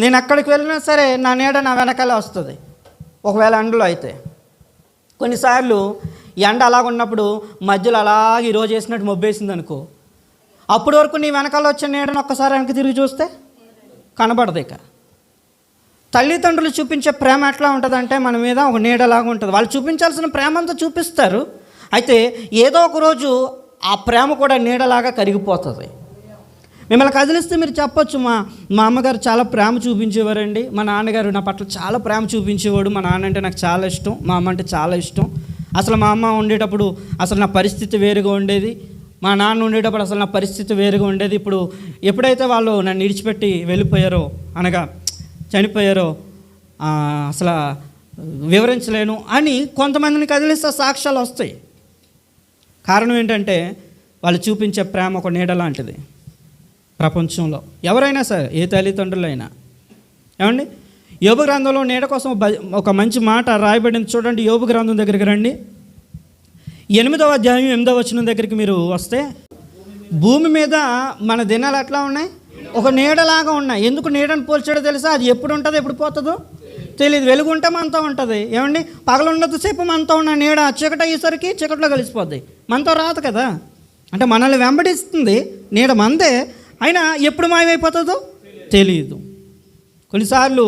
నేను ఎక్కడికి వెళ్ళినా సరే నా నీడ నా వెనకాల వస్తుంది. ఒకవేళ ఎండలో అయితే. కొన్నిసార్లు ఎండ అలాగ ఉన్నప్పుడు మధ్యలో అలాగే ఈరోజు వేసినట్టు మొబ్బేసింది అనుకో. అప్పటి వరకు నీ వెనకాల వచ్చే నీడను ఒక్కసారి వెనక తిరిగి చూస్తే కనబడదు ఇక. తల్లిదండ్రులు చూపించే ప్రేమ ఎట్లా ఉంటుందంటే మన మీద ఒక నీడలాగా ఉంటుంది. వాళ్ళు చూపించాల్సిన ప్రేమ అంతా చూపిస్తారు. అయితే ఏదో ఒక రోజు ఆ ప్రేమ కూడా నీడలాగా కరిగిపోతుంది. మిమ్మల్ని కదిలిస్తే మీరు చెప్పొచ్చు మా మా అమ్మగారు చాలా ప్రేమ చూపించేవారండి. మా నాన్నగారు నా పట్ల చాలా ప్రేమ చూపించేవాడు. మా నాన్న అంటే నాకు చాలా ఇష్టం మా అమ్మ అంటే చాలా ఇష్టం. అసలు మా అమ్మ ఉండేటప్పుడు అసలు నా పరిస్థితి వేరుగా ఉండేది. మా నాన్న ఉండేటప్పుడు అసలు నా పరిస్థితి వేరుగా ఉండేది. ఇప్పుడు ఎప్పుడైతే వాళ్ళు నన్ను విడిచిపెట్టి వెళ్ళిపోయారో అనగా చనిపోయారో అసలు వివరించలేను అని కొంతమందిని కదిలిస్తే సాక్ష్యాలు వస్తాయి. కారణం ఏంటంటే వాళ్ళు చూపించే ప్రేమ ఒక నీడ లాంటిది. ప్రపంచంలో. ఎవరైనా సరే ఏ తల్లిదండ్రులైనా. ఏమండి? యోగు గ్రంథంలో నీడ కోసం ఒక మంచి మాట రాయబడింది చూడండి యోగు గ్రంథం దగ్గరికి రండి. ఎనిమిదవ అధ్యాయం ఎనిమిదవ వచనం దగ్గరికి మీరు వస్తే భూమి మీద మన దినాలు ఎట్లా ఉన్నాయి? ఒక నీడలాగా ఉన్నాయి. ఎందుకు నీడని పోల్చాడో తెలుసా? అది ఎప్పుడు ఉంటుందో ఎప్పుడు పోతుందో తెలియదు వెలుగు ఉంటే మనతో ఉంటుంది. ఏమండి? పగలున్నంతసేపు మనతో ఉన్న నీడ చీకట అయ్యేసరికి చీకట్లో కలిసిపోద్ది. మనతో రాదు కదా. అంటే మనల్ని వెంబడిస్తుంది. నీడ మందే. అయినా ఎప్పుడు మాయమైపోతుందో? తెలియదు కొన్నిసార్లు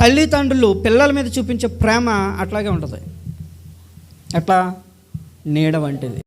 తల్లిదండ్రులు పిల్లల మీద చూపించే ప్రేమ అట్లాగే ఉంటుంది. అట్లా నీడ వంటిది.